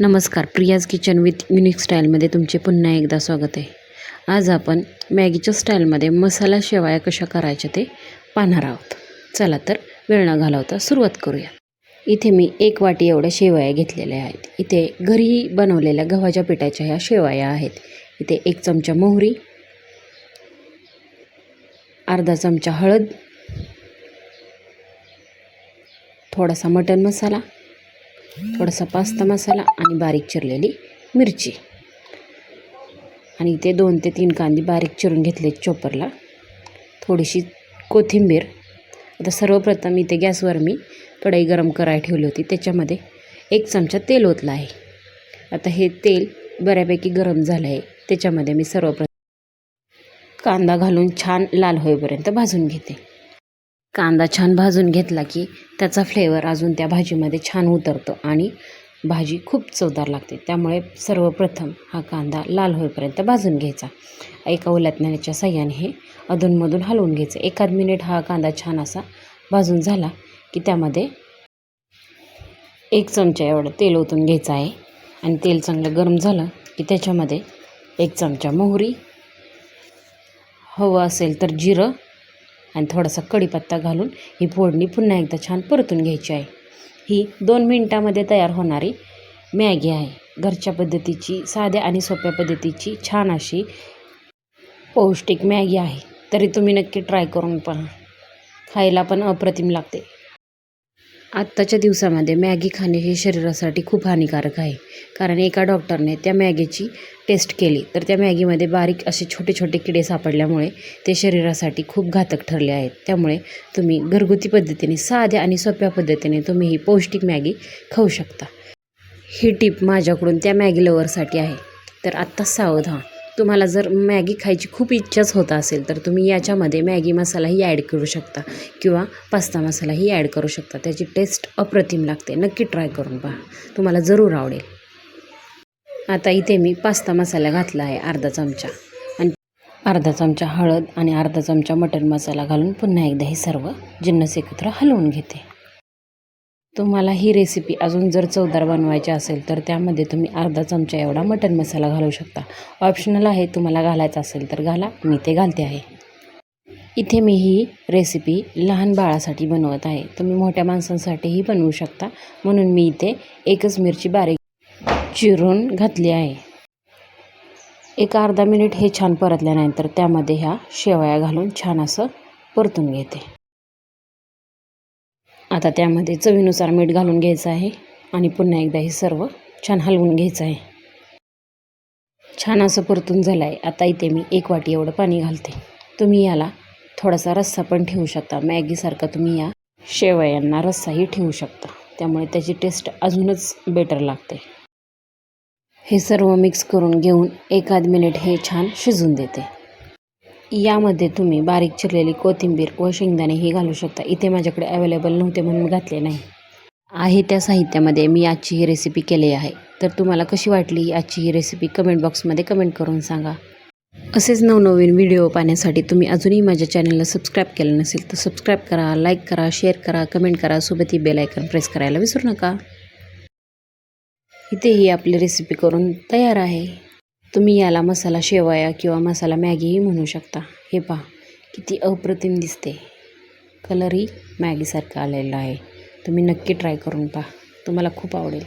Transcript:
नमस्कार Priya's kitchen with unique स्टाईलमध्ये तुमचे पुन्हा एकदा स्वागत आहे. आज आपण मॅगीच्या स्टाईलमध्ये मसाला शेवाया कशा करायच्या ते पाहणार आहोत. चला तर वेळ न घालवता सुरुवात करूया. इथे मी एक वाटी एवढ्या शेवया घेतलेल्या आहेत. इथे घरी बनवलेल्या गव्हाच्या पिठाच्या ह्या शेवया आहेत. इथे एक चमचा मोहरी अर्धा चमचा हळद थोडासा मटण मसाला थोडासा पास्ता मसाला आणि बारीक चिरलेली मिरची. आणि इथे दोन ते तीन कांदे बारीक चिरून घेतले चॉपरला. थोडीशी कोथिंबीर. आता सर्वप्रथम इथे गॅसवर मी कढई गरम करायला ठेवली होती. त्याच्यामध्ये एक चमचा तेल ओतलं आहे. आता हे तेल बऱ्यापैकी गरम झालं आहे. त्याच्यामध्ये मी सर्वप्रथम कांदा घालून छान लाल होईपर्यंत भाजून घेते. कांदा छान भाजून घेतला की त्याचा फ्लेवर अजून त्या भाजीमध्ये छान उतरतो आणि भाजी खूप चवदार लागते. त्यामुळे सर्वप्रथम हा कांदा लाल होईपर्यंत भाजून घ्यायचा. एका उलटण्याच्या साह्याने हे अधूनमधून हलवून घ्यायचं. एखाद मिनिट हा कांदा छान असा भाजून झाला की त्यामध्ये एक चमचा एवढं तेल ओतून घ्यायचं आहे आणि तेल चांगलं गरम झालं की त्याच्यामध्ये एक चमचा मोहरी हवं असेल तर जिरं आणि थोडासा कढीपत्ता घालून ही फोडणी पुन्हा एकदा छान परतून घ्यायची आहे. ही दोन मिनटामध्ये तयार होणारी मॅगी आहे. घरच्या पद्धतीची साध्या आणि सोप्या पद्धतीची छान अशी पौष्टिक मॅगी आहे. तरी तुम्ही नक्की ट्राय करून पहा. खायला पण अप्रतिम लागते. आत्ताच्या दिवसामध्ये मॅगी खाणे हे शरीरासाठी खूप हानिकारक आहे. कारण एका डॉक्टरने त्या मॅगीची टेस्ट केली तर त्या मॅगीमध्ये बारीक असे छोटे छोटे किडे सापडल्यामुळे ते शरीरासाठी खूप घातक ठरले आहेत. त्यामुळे तुम्ही घरगुती पद्धतीने साध्या आणि सोप्या पद्धतीने तुम्ही ही पौष्टिक मॅगी खाऊ शकता. ही टीप माझ्याकडून त्या मॅगी लवरसाठी आहे. तर आत्ताच सावध हा तुम्हाला जर मॅगी खायची खूप इच्छाच होत असेल तर तुम्ही याच्यामध्ये मॅगी मसालाही ॲड करू शकता किंवा पास्ता मसालाही ॲड करू शकता. त्याची टेस्ट अप्रतिम लागते. नक्की ट्राय करून पहा. तुम्हाला जरूर आवडेल. आता इथे मी पास्ता मसाला घातला आहे अर्धा चमचा. आणि अर्धा चमचा हळद आणि अर्धा चमचा मटण मसाला घालून पुन्हा एकदा हे सर्व जिन्नस एकत्र हलवून घेते. तुम्हाला ही रेसिपी अजून जर चवदार बनवायची असेल तर त्यामध्ये तुम्ही अर्धा चमचा एवढा मटण मसाला घालू शकता. ऑप्शनल आहे तुम्हाला घालायचा असेल तर घाला मी ते घालते आहे. इथे मी ही रेसिपी लहान बाळासाठी बनवत आहे. तुम्ही मोठ्या माणसांसाठीही बनवू शकता. म्हणून मी इथे एकच मिरची बारीक चिरून घातली आहे. एक अर्धा मिनिट हे छान परतल्यानंतर त्यामध्ये ह्या शेवया घालून छान असं परतून घेते. आता त्यामध्ये चवीनुसार मीठ घालून घ्यायचं आहे आणि पुन्हा एकदा हे सर्व छान हलवून घ्यायचं आहे. छान असं परतून झालं आहे आता इथे मी एक वाटी एवढं पाणी घालते. तुम्ही याला थोडासा रस्सा पण ठेवू शकता. मॅगीसारखा तुम्ही या शेवयांना रस्साही ठेवू शकता. त्यामुळे त्याची टेस्ट अजूनच बेटर लागते. हे सर्व मिक्स करून घेऊन एखाद मिनिट हे छान शिजून देते. यामध्ये तुम्ही बारीक चिरलेली कोथिंबीर व शेंगदाणेही घालू शकता. इथे माझ्याकडे अवेलेबल नव्हते म्हणून घातले नाही. आहे त्या साहित्यामध्ये मी आजची ही रेसिपी केली आहे. तर तुम्हाला कशी वाटली आजची ही रेसिपी कमेंट बॉक्समध्ये कमेंट करून सांगा. असेच नवनवीन व्हिडिओ पाहण्यासाठी तुम्ही अजूनही माझ्या चॅनलला सबस्क्राईब केलं नसेल तर सबस्क्राईब करा लाईक करा शेअर करा कमेंट करा सोबत ही बेलायकन प्रेस करायला विसरू नका. इथे ही आपली रेसिपी करून तयार आहे. तुम्ही याला मसाला शेवया किंवा मसाला मॅगीही म्हणू शकता. हे पहा किती अप्रतिम दिसते. कलरही मॅगीसारखा आलेला आहे. तुम्ही नक्की ट्राय करून पहा. तुम्हाला खूप आवडेल.